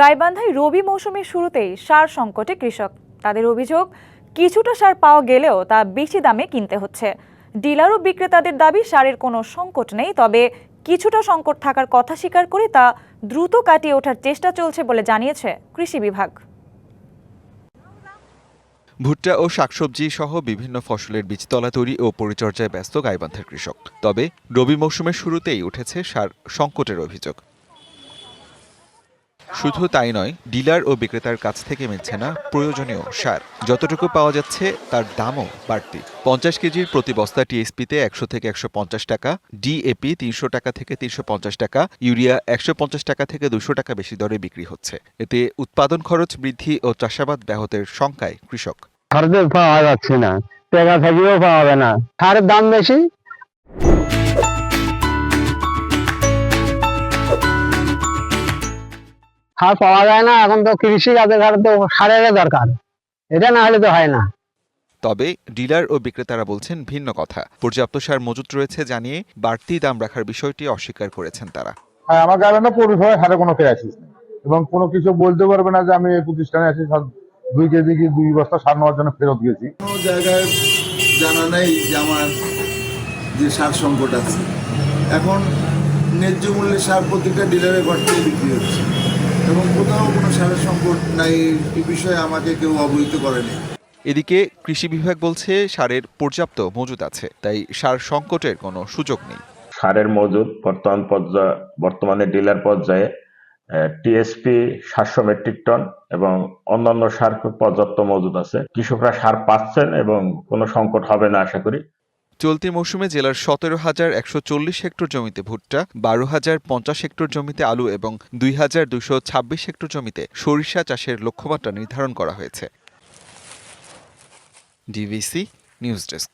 গাইবান্ধায় রবি মৌসুমের শুরুতেই সার সংকটে কৃষক। তাদের অভিযোগ, কিছুটা সার পাওয়া গেলেও তা বেশি দামে কিনতে হচ্ছে। ডিলার ও বিক্রেতাদের দাবি, সারের কোনো সংকট নেই, তবে কিছুটা সংকট থাকার কথা স্বীকার করে তা দ্রুত কাটিয়ে ওঠার চেষ্টা চলছে বলে জানিয়েছে কৃষি বিভাগ। ভুট্টা ও শাকসবজি সহ বিভিন্ন ফসলের বীজতলা তৈরি ও পরিচর্যায় ব্যস্ত গাইবান্ধার কৃষক। তবে রবি মৌসুমের শুরুতেই উঠেছে সার সংকটের অভিযোগ। শুধু তাই নয়, ডিলার ও বিক্রেতার কাছ থেকে মিলছে না প্রয়োজনীয় সার। যতটুকু পাওয়া যাচ্ছে, তার দামও বাড়তি। পঞ্চাশ কেজির প্রতি বস্তা টিএসপিতে একশো থেকে একশো পঞ্চাশ টাকা, ডিএপি তিনশো টাকা থেকে তিনশো পঞ্চাশ টাকা, ইউরিয়া একশো পঞ্চাশ টাকা থেকে দুশো টাকা বেশি দরে বিক্রি হচ্ছে। এতে উৎপাদন খরচ বৃদ্ধি ও চাষাবাদ ব্যাহতের শঙ্কায় কৃষক। খরচে পাওয়া যাচ্ছে না টাকা থাকিও পাওয়া যাবে না। সারের দাম বেশি সার পাওয়া যায় না এখন তো কৃষি কাজে ঘাটে তো সারের দরকার। এটা না হলে তো হয় না। তবে ডিলার ও বিক্রেতারা বলছেন ভিন্ন কথা। পর্যাপ্ত সার মজুত রয়েছে জানিয়ে বাড়তি দাম রাখার বিষয়টি অস্বীকার করেছেন তারা। হ্যাঁ আমার গার্ডেনে পৌরসভায় হারে কোনো ক্রাইসিস নেই এবং কোনো কিছু বলতে পারবে না যে আমি এই প্রতিষ্ঠানে আছি সব দুই কেজি কি দুই বস্তা সার নেওয়ার জন্য ফেরত গেছি। কোনো জায়গায় জানা নেই যে আমার যে সার সংকট আছে। এখন ন্যায্য মূল্যে সার প্রতিটা ডিলারের ঘর থেকে বিক্রি হচ্ছে। এবং কোথাও কোনো সারের সংকট নাই এই বিষয়ে আমাকে কেউ অবহিত করেনি। এদিকে কৃষি বিভাগ বলছে সারের পর্যাপ্ত মজুত আছে তাই সার সংকটের কোনো সুযোগ নেই। সারের মজুদ বর্তমান পর্যায়ে বর্তমানে ডিলার পর্যায়ে টিএসপি সাতশো মেট্রিক টন এবং অন্যান্য সার পর্যাপ্ত মজুদ আছে। কৃষকরা সার পাচ্ছেন এবং কোনো সংকট হবে না আশা করি। চলতি মৌসুমে জেলার সতেরো হাজার একশো চল্লিশ হেক্টর জমিতে ভুট্টা, বারো হাজার পঞ্চাশ হেক্টর জমিতে আলু এবং দুই হাজার দুশো ছাব্বিশ হেক্টর জমিতে সরিষা চাষের লক্ষ্যমাত্রা নির্ধারণ করা হয়েছে। DVC news desk.